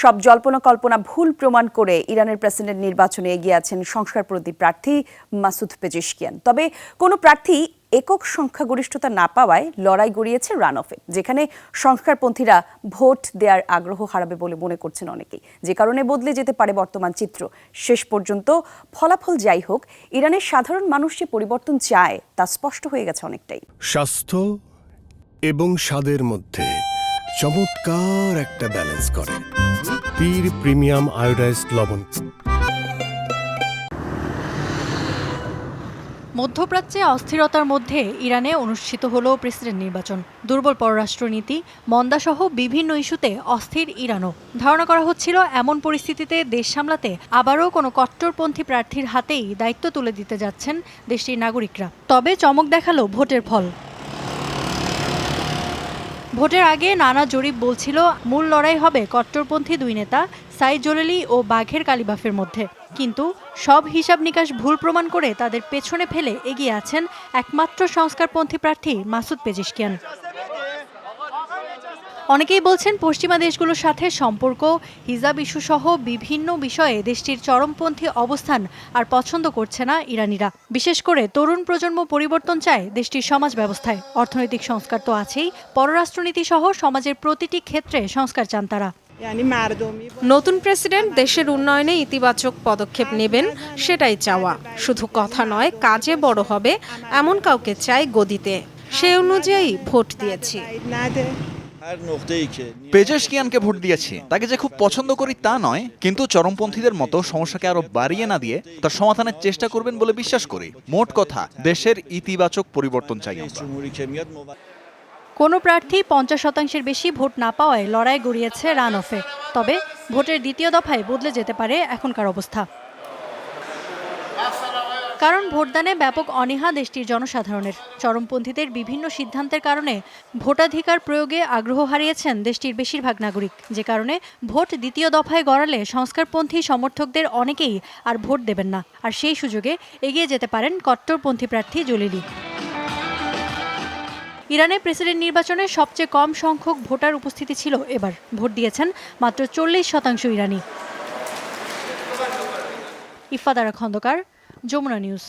সব জল্পনা কল্পনা ভুল প্রমাণ করে ইরানের প্রেসিডেন্ট নির্বাচনে এগিয়ে আছেন সংস্কারপন্থী প্রার্থী মাসুদ পেজিশকিয়ান। তবে কোনো প্রার্থী একক সংখ্যাগরিষ্ঠতা না পাওয়ায় লড়াই গড়িয়েছে রান অফে, যেখানে সংস্কারপন্থীরা ভোট দেওয়ার আগ্রহ হারাবে বলে মনে করছেন অনেকেই। যে কারণে বদলে যেতে পারে বর্তমান চিত্র। শেষ পর্যন্ত ফলাফল যাই হোক, ইরানের সাধারণ মানুষ যে পরিবর্তন চায়, তা স্পষ্ট হয়ে গেছে অনেকটাই। স্বাস্থ্য এবং স্বাদের মধ্যে চমৎকার একটা ব্যালেন্স করে। পীর প্রিমিয়াম আয়োডাইজড লবণ। মধ্যপ্রাচ্যে অস্থিরতার মধ্যে ইরানে অনুষ্ঠিত হল প্রেসিডেন্ট নির্বাচন। দুর্বল পররাষ্ট্রনীতি, মন্দাসহ বিভিন্ন ইস্যুতে অস্থির ইরানও। ধারণা করা হচ্ছিল, এমন পরিস্থিতিতে দেশ সামলাতে আবারও কোনো কট্টরপন্থী প্রার্থীর হাতেই দায়িত্ব তুলে দিতে যাচ্ছেন দেশটির নাগরিকরা। তবে চমক দেখাল ভোটের ফল। ভোটের আগে নানা জরিপ বলছিল, মূল লড়াই হবে কট্টরপন্থী দুই নেতা, সাইদ জলেলি ও বাঘের কালিবাফের মধ্যে। কিন্তু সব হিসাব নিকাশ ভুল প্রমাণ করে তাদের পেছনে ফেলে এগিয়ে আছেন একমাত্র সংস্কারপন্থী প্রার্থী মাসুদ পেজিশকিয়ান। অনেকেই বলছেন পশ্চিমা দেশগুলোর সাথে সম্পর্ক হিজাব ইস্যুসহ বিভিন্ন বিষয়ে দেশটির চরমপন্থী অবস্থান আর পছন্দ করছে না ইরানিরা। বিশেষ করে তরুণ প্রজন্ম পরিবর্তন চায় দেশটির সমাজ ব্যবস্থায়। অর্থনৈতিক সংস্কার তো আছেই পররাষ্ট্রনীতি সহ সমাজের প্রতিটি ক্ষেত্রে সংস্কার চান তারা। নতুন প্রেসিডেন্ট দেশের উন্নয়নে ইতিবাচক পদক্ষেপ নেবেন সেটাই চাওয়া। শুধু কথা নয় কাজে বড় হবে এমন কাউকে চাই গদিতে। সে অনুযায়ী ভোট দিয়েছি। পেজেশকিয়ানকে ভোট দিয়েছি। তাকে যে খুব পছন্দ করি তা নয় কিন্তু চরমপন্থীদের মতো সমস্যাকে আরও বাড়িয়ে না দিয়ে তার সমাধানের চেষ্টা করবেন বলে বিশ্বাস করি। মোট কথা দেশের ইতিবাচক পরিবর্তন চাই কোনো প্রার্থী পঞ্চাশ শতাংশের বেশি ভোট না পাওয়ায় লড়াই গড়িয়েছে রান অফে। তবে ভোটের দ্বিতীয় দফায় বদলে যেতে পারে এখনকার অবস্থা। কারণ ভোটদানে ব্যাপক অনীহা দেশটির জনসাধারণের। চরমপন্থীদের বিভিন্ন সিদ্ধান্তের কারণে ভোটাধিকার প্রয়োগে আগ্রহ হারিয়েছেন দেশটির বেশিরভাগ নাগরিক। যে কারণে ভোট দ্বিতীয় দফায় গড়ালে সংস্কারপন্থী সমর্থকদের অনেকেই আর ভোট দেবেন না। আর সেই সুযোগে এগিয়ে যেতে পারেন কট্টরপন্থী প্রার্থী জলিলি ইরানে প্রেসিডেন্ট নির্বাচনে সবচেয়ে কম সংখ্যক ভোটার উপস্থিতি ছিল এবার। ভোট দিয়েছেন মাত্র চল্লিশ শতাংশ ইরানি। ইফাদারা খন্দকার যমুনা নিউজ।